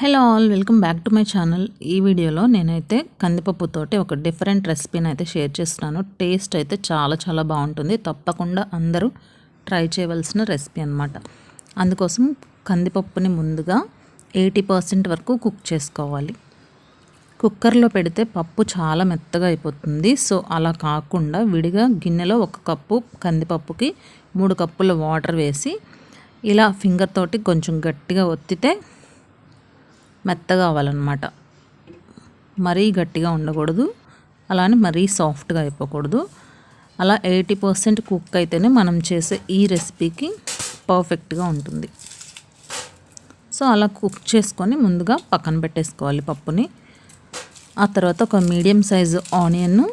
Hello all welcome back to my channel. ఈ వీడియోలో నేనైతే కందిపప్పుతోటి ఒక డిఫరెంట్ రెసిపీని అయితే షేర్ చేస్తున్నాను. టేస్ట్ అయితే చాలా చాలా బాగుంటుంది. తప్పకుండా అందరూ ట్రై చేయవలసిన రెసిపీ అనమాట అందుకోసం కందిపప్పుని ముందుగా ఎయిటీ పర్సెంట్ వరకు కుక్ చేసుకోవాలి. కుక్కర్లో పెడితే పప్పు చాలా మెత్తగా అయిపోతుంది. సో అలా కాకుండా విడిగా గిన్నెలో ఒక కప్పు కందిపప్పుకి మూడు కప్పుల వాటర్ వేసి ఇలా ఫింగర్ తోటి కొంచెం గట్టిగా ఒత్తితే మెత్తగా అవ్వాలన్నమాట. మరీ గట్టిగా ఉండకూడదు. అలానే మరీ సాఫ్ట్గా అయిపోకూడదు. అలా ఎయిటీ పర్సెంట్ కుక్ అయితేనే మనం చేసే ఈ రెసిపీకి పర్ఫెక్ట్గా ఉంటుంది. సో అలా కుక్ చేసుకొని ముందుగా పక్కన పెట్టేసుకోవాలి పప్పుని. ఆ తర్వాత ఒక మీడియం సైజు ఆనియన్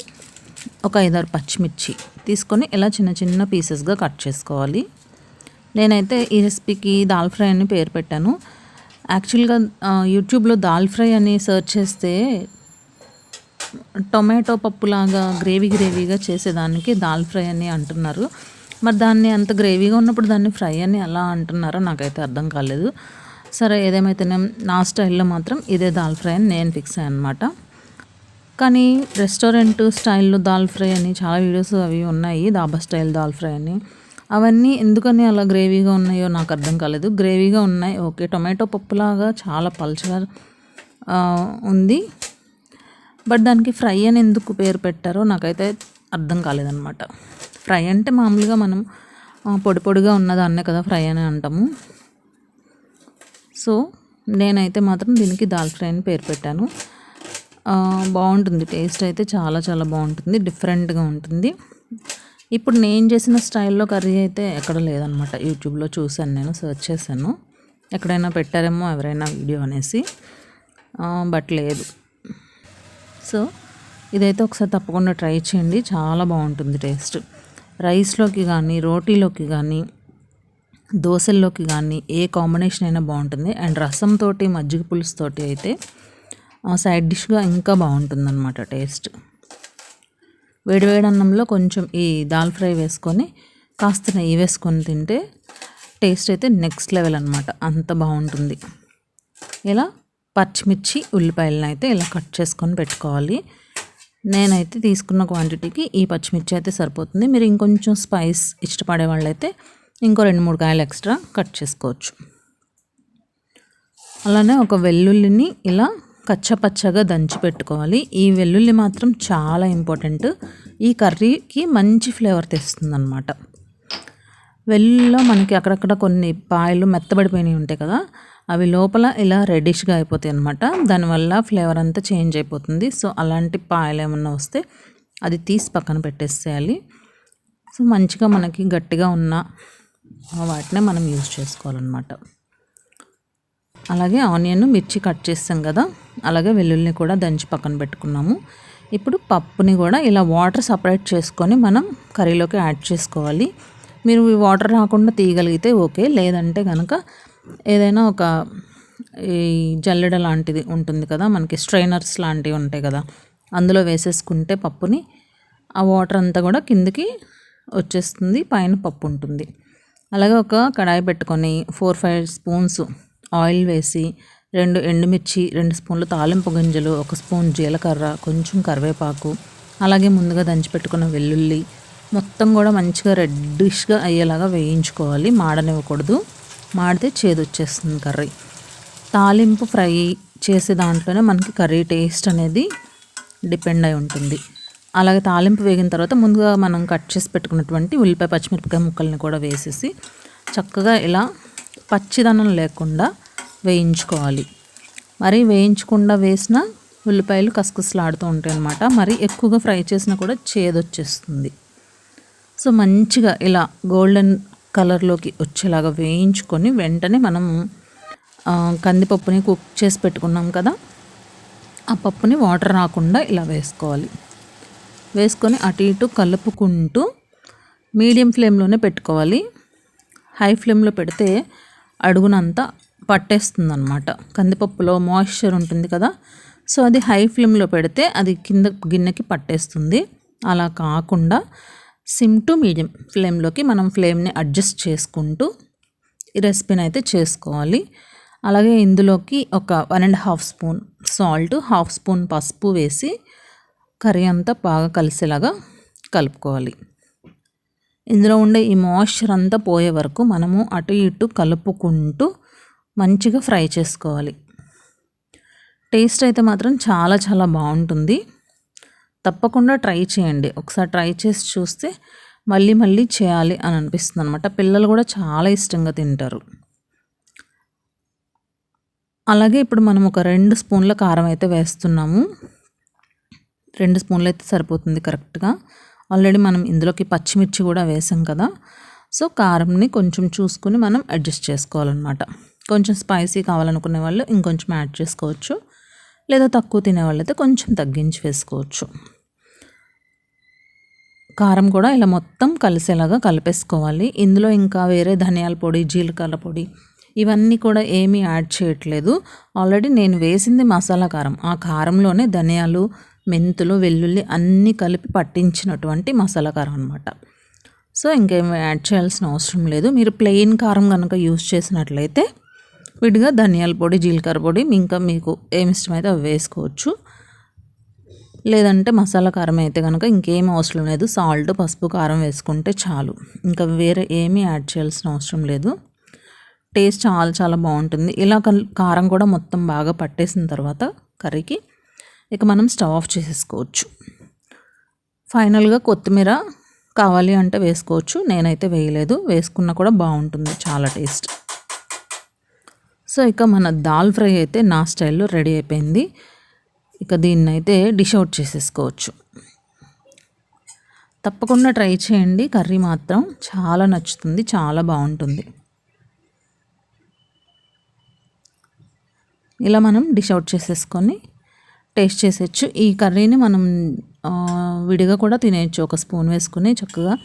ఒక ఐదారు పచ్చిమిర్చి తీసుకొని ఇలా చిన్న చిన్న పీసెస్గా కట్ చేసుకోవాలి. నేనైతే ఈ రెసిపీకి దాల్ ఫ్రై అని పేరు పెట్టాను. యాక్చువల్గా యూట్యూబ్లో దాల్ ఫ్రై అని సెర్చ్ చేస్తే టొమాటో పప్పులాగా గ్రేవీ గ్రేవీగా చేసేదానికి దాల్ ఫ్రై అని అంటున్నారు. మరి దాన్ని అంత గ్రేవీగా ఉన్నప్పుడు దాన్ని ఫ్రై అని ఎలా అంటున్నారో నాకైతే అర్థం కాలేదు. సరే ఏదేమైతేనే నా స్టైల్లో మాత్రం ఇదే దాల్ ఫ్రై అని నేను ఫిక్స్ అయ్యాను అనమాట కానీ రెస్టారెంట్ స్టైల్లో దాల్ ఫ్రై అని చాలా వీడియోస్ అవి ఉన్నాయి దాబా స్టైల్ దాల్ ఫ్రై అని. అవన్నీ ఎందుకని అలా గ్రేవీగా ఉన్నాయో నాకు అర్థం కాలేదు. గ్రేవీగా ఉన్నాయి. ఓకే టొమాటో పప్పులాగా చాలా పల్చగా ఉంది. బట్ దానికి ఫ్రై అని ఎందుకు పేరు పెట్టారో నాకైతే అర్థం కాలేదనమాట ఫ్రై అంటే మామూలుగా మనం పొడి పొడిగా ఉన్నదాన్నే కదా ఫ్రై అని అంటాము. సో నేనైతే మాత్రం దీనికి దాల్ ఫ్రై అని పేరు పెట్టాను. బాగుంటుంది. టేస్ట్ అయితే చాలా చాలా బాగుంటుంది. డిఫరెంట్గా ఉంటుంది. ఇప్పుడు నేను చేసిన స్టైల్లో కర్రీ అయితే ఎక్కడ లేదనమాట. యూట్యూబ్లో చూశాను నేను సెర్చ్ చేశాను. ఎక్కడైనా పెట్టారేమో ఎవరైనా వీడియో అనేసి. బట్ లేదు. సో ఇదైతే ఒకసారి తప్పకుండా ట్రై చేయండి. చాలా బాగుంటుంది టేస్ట్. రైస్లోకి కానీ రోటీలోకి కానీ దోశల్లోకి కానీ ఏ కాంబినేషన్ అయినా బాగుంటుంది. అండ్ రసంతో మజ్జిగ పులుసుతోటి అయితే సైడ్ డిష్గా ఇంకా బాగుంటుంది అనమాట టేస్ట్. వేడివేడి అన్నంలో కొంచెం ఈ దాల్ ఫ్రై వేసుకొని కాస్త నెయ్యి వేసుకొని తింటే టేస్ట్ అయితే నెక్స్ట్ లెవెల్ అనమాట అంత బాగుంటుంది. ఇలా పచ్చిమిర్చి ఉల్లిపాయలను అయితే ఇలా కట్ చేసుకొని పెట్టుకోవాలి. నేనైతే తీసుకున్న క్వాంటిటీకి ఈ పచ్చిమిర్చి అయితే సరిపోతుంది. మీరు ఇంకొంచెం స్పైస్ ఇష్టపడే వాళ్ళైతే ఇంకో రెండు మూడు కాయలు ఎక్స్ట్రా కట్ చేసుకోవచ్చు. అలానే ఒక వెల్లుల్లిని ఇలా కచ్చపచ్చగా దంచి పెట్టుకోవాలి. ఈ వెల్లుల్లి మాత్రం చాలా ఇంపార్టెంట్. ఈ కర్రీకి మంచి ఫ్లేవర్ తెస్తుంది అనమాట వెల్లుల్లిలో మనకి అక్కడక్కడ కొన్ని పాయలు మెత్తబడిపోయినవి ఉంటాయి కదా అవి లోపల ఇలా రెడిష్గా అయిపోతాయి అనమాట దానివల్ల ఫ్లేవర్ అంతా చేంజ్ అయిపోతుంది. సో అలాంటి పాయలు ఏమన్నా వస్తే అది తీసి పక్కన పెట్టేసేయాలి. సో మంచిగా మనకి గట్టిగా ఉన్న వాటినే మనం యూజ్ చేసుకోవాలన్నమాట. అలాగే ఆనియన్ మిర్చి కట్ చేస్తాం కదా అలాగే వెల్లుల్లిని కూడా దంచి పక్కన పెట్టుకున్నాము. ఇప్పుడు పప్పుని కూడా ఇలా వాటర్ సపరేట్ చేసుకొని మనం కర్రీలోకి యాడ్ చేసుకోవాలి. మీరు ఈ వాటర్ రాకుండా తీయగలిగితే ఓకే లేదంటే కనుక ఏదైనా ఒక ఈ జల్లెడ లాంటిది ఉంటుంది కదా మనకి స్ట్రైనర్స్ లాంటివి ఉంటాయి కదా అందులో వేసేసుకుంటే పప్పుని ఆ వాటర్ అంతా కూడా కిందికి వచ్చేస్తుంది పైన పప్పు ఉంటుంది. అలాగే ఒక కడాయి పెట్టుకొని ఫోర్ ఫైవ్ స్పూన్స్ ఆయిల్ వేసి రెండు ఎండుమిర్చి రెండు స్పూన్లు తాలింపు గింజలు ఒక స్పూన్ జీలకర్ర కొంచెం కరివేపాకు అలాగే ముందుగా దంచిపెట్టుకున్న వెల్లుల్లి. మొత్తం కూడా మంచిగా రెడ్డిష్గా అయ్యేలాగా వేయించుకోవాలి. మాడనివ్వకూడదు. మాడితే చేదు వచ్చేస్తుంది కర్రీ. తాలింపు ఫ్రై చేసే దాంట్లోనే మనకి కర్రీ టేస్ట్ అనేది డిపెండ్ అయి ఉంటుంది. అలాగే తాలింపు వేగిన తర్వాత ముందుగా మనం కట్ చేసి పెట్టుకున్నటువంటి ఉల్లిపాయ పచ్చిమిరపకాయ ముక్కల్ని కూడా వేసేసి చక్కగా ఇలా పచ్చిదనం లేకుండా వేయించుకోవాలి. మరి వేయించకుండా వేసిన ఉల్లిపాయలు కసకసలాడుతూ ఉంటాయి అన్నమాట. మరి ఎక్కువగా ఫ్రై చేసినా కూడా చేదొచ్చేస్తుంది. సో మంచిగా ఇలా గోల్డెన్ కలర్లోకి వచ్చేలాగా వేయించుకొని వెంటనే మనం కందిపప్పుని కుక్ చేసి పెట్టుకున్నాం కదా ఆ పప్పుని వాటర్ రాకుండా ఇలా వేసుకోవాలి. వేసుకొని అటు ఇటు కలుపుకుంటూ మీడియం ఫ్లేమ్లోనే పెట్టుకోవాలి. హై ఫ్లేమ్లో పెడితే అడుగునంతా పట్టేస్తుంది అనమాట కందిపప్పులో మాయిశ్చర్ ఉంటుంది కదా. సో అది హై ఫ్లేమ్లో పెడితే అది కింద గిన్నెకి పట్టేస్తుంది. అలా కాకుండా సిమ్ టు మీడియం ఫ్లేమ్లోకి మనం ఫ్లేమ్ని అడ్జస్ట్ చేసుకుంటూ ఈ రెసిపీని అయితే చేసుకోవాలి. అలాగే ఇందులోకి ఒక one and half spoon salt half spoon పసుపు వేసి కర్రీ అంతా బాగా కలిసేలాగా కలుపుకోవాలి. ఇందులో ఉండే ఈ మాయిశ్చర్ అంతా పోయే వరకు మనము అటు ఇటు కలుపుకుంటూ మంచిగా ఫ్రై చేసుకోవాలి. టేస్ట్ అయితే మాత్రం చాలా చాలా బాగుంటుంది. తప్పకుండా ట్రై చేయండి. ఒకసారి ట్రై చేసి చూస్తే మళ్ళీ మళ్ళీ చేయాలి అని అనిపిస్తుంది అనమాట పిల్లలు కూడా చాలా ఇష్టంగా తింటారు. అలాగే ఇప్పుడు మనం ఒక రెండు స్పూన్ల కారం అయితే వేస్తున్నాము. రెండు స్పూన్లు అయితే సరిపోతుంది కరెక్ట్గా. ఆల్రెడీ మనం ఇందులోకి పచ్చిమిర్చి కూడా వేసాం కదా. సో కారంని కొంచెం చూసుకుని మనం అడ్జస్ట్ చేసుకోవాలన్నమాట. కొంచెం స్పైసీ కావాలనుకునే వాళ్ళు ఇంకొంచెం యాడ్ చేసుకోవచ్చు. లేదా తక్కువ తినేవాళ్ళైతే కొంచెం తగ్గించి వేసుకోవచ్చు. కారం కూడా ఇలా మొత్తం కలిసేలాగా కలిపేసుకోవాలి. ఇందులో ఇంకా వేరే ధనియాల పొడి జీలకర్ర పొడి ఇవన్నీ కూడా ఏమీ యాడ్ చేయట్లేదు. ఆల్రెడీ నేను వేసింది మసాలా కారం. ఆ కారంలోనే ధనియాలు మెంతులు వెల్లుల్లి అన్నీ కలిపి పట్టించినటువంటి మసాలా కారం అనమాట సో ఇంకేమి యాడ్ చేయాల్సిన అవసరం లేదు. మీరు ప్లెయిన్ కారం కనుక యూస్ చేసినట్లయితే విడిగా ధనియాల పొడి జీలకర్ర పొడి ఇంకా మీకు ఏమి ఇష్టమైతే అవి వేసుకోవచ్చు. లేదంటే మసాలా కారం అయితే కనుక ఇంకేం అవసరం లేదు. సాల్ట్ పసుపు కారం వేసుకుంటే చాలు. ఇంకా వేరే ఏమీ యాడ్ చేయాల్సిన అవసరం లేదు. టేస్ట్ చాలా చాలా బాగుంటుంది. ఇలా కారం కూడా మొత్తం బాగా పట్టేసిన తర్వాత కర్రీకి ఇక మనం స్టవ్ ఆఫ్ చేసేసుకోవచ్చు. ఫైనల్గా కొత్తిమీర కావాలి అంటే వేసుకోవచ్చు. నేనైతే వేయలేదు. వేసుకున్నా కూడా బాగుంటుంది. చాలా టేస్ట్. సో ఇక మన దాల్ ఫ్రై అయితే నా స్టైల్లో రెడీ అయిపోయింది. ఇక దీన్ని అయితే డిష్ అవుట్ చేసేసుకోవచ్చు. తప్పకుండా ట్రై చేయండి. కర్రీ మాత్రం చాలా నచ్చుతుంది చాలా బాగుంటుంది. ఇలా మనం డిష్ అవుట్ చేసేసుకొని టేస్ట్ చేసేయచ్చు. ఈ కర్రీని మనం విడిగా కూడా తినేయచ్చు. ఒక స్పూన్ వేసుకుని చక్కగా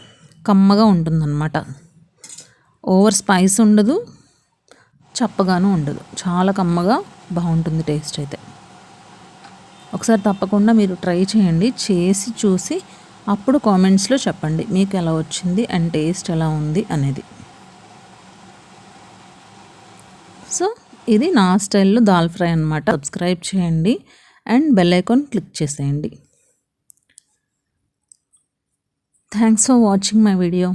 కమ్మగా ఉంటుందన్నమాట. ఓవర్ స్పైస్ ఉండదు. చప్పగాను ఉండదు. చాలా కమ్మగా బాగుంటుంది టేస్ట్ అయితే. ఒకసారి తప్పకుండా మీరు ట్రై చేయండి. చేసి చూసి అప్పుడు కామెంట్స్లో చెప్పండి. మీకు ఎలా వచ్చింది అండ్ టేస్ట్ ఎలా ఉంది అనేది. సో ఇది నా స్టైల్లో దాల్ ఫ్రై అనమాట సబ్స్క్రైబ్ చేయండి అండ్ బెల్ ఐకాన్ క్లిక్ చేసేయండి. Thanks for watching my video.